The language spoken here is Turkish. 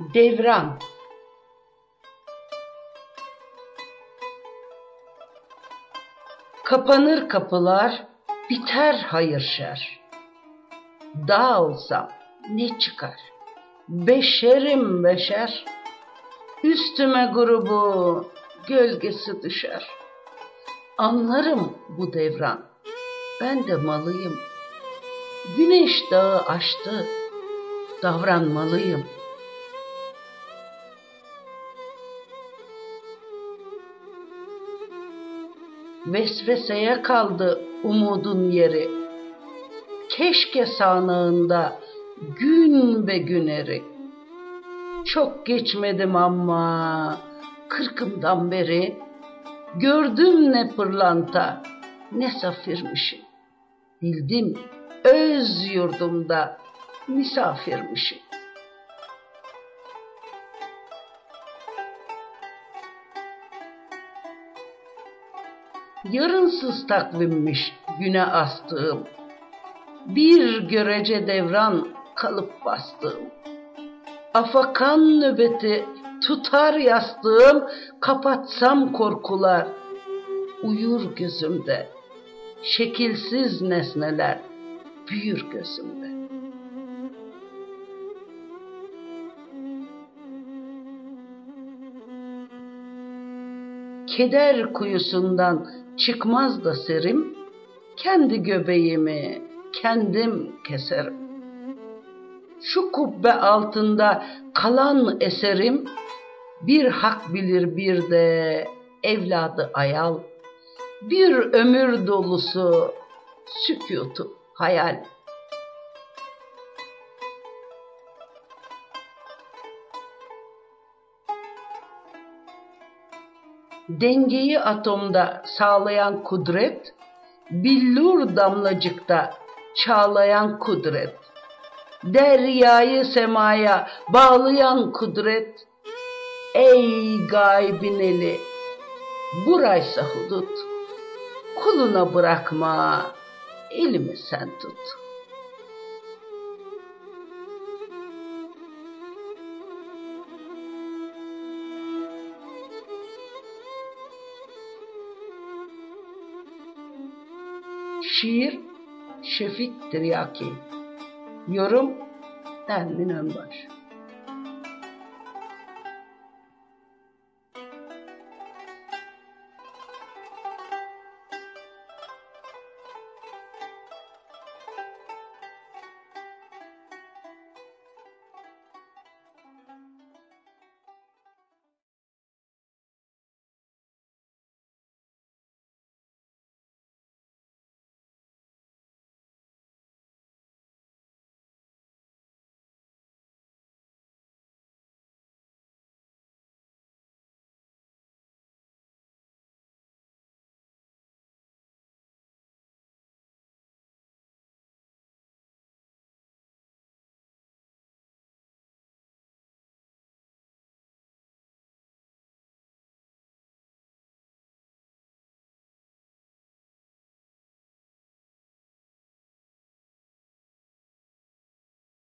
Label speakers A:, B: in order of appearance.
A: Devran Kapanır kapılar, biter hayır şer. Dağ olsam ne çıkar? Beşerim beşer. Üstüme grubu gölgesi düşer. Anlarım bu devran. Ben de malıyım. Güneş dağı aştı. Davranmalıyım. Vesveseye kaldı umudun yeri. Keşke sağnağında gün be güneri. Çok geçmedim ama kırkımdan beri gördüm ne pırlanta ne safirmişim. Bildim öz yurdumda misafirmişim. Yarınsız takvimmiş güne astığım. Bir görece devran kalıp bastığım. Afakan nöbeti tutar yastığım, kapatsam korkular. Uyur gözümde, şekilsiz nesneler büyür gözümde. Keder kuyusundan çıkmaz da serim, kendi göbeğimi kendim keserim. Şu kubbe altında kalan eserim, bir hak bilir bir de evladı ayal, bir ömür dolusu sükutu hayal. Dengeyi atomda sağlayan kudret, billur damlacıkta çağlayan kudret, deryayı semaya bağlayan kudret, ey gaybin eli, buraysa hudut, kuluna bırakma, elimi sen tut. Şiir Şefik Tiryaki Yorum Ermin Önbaş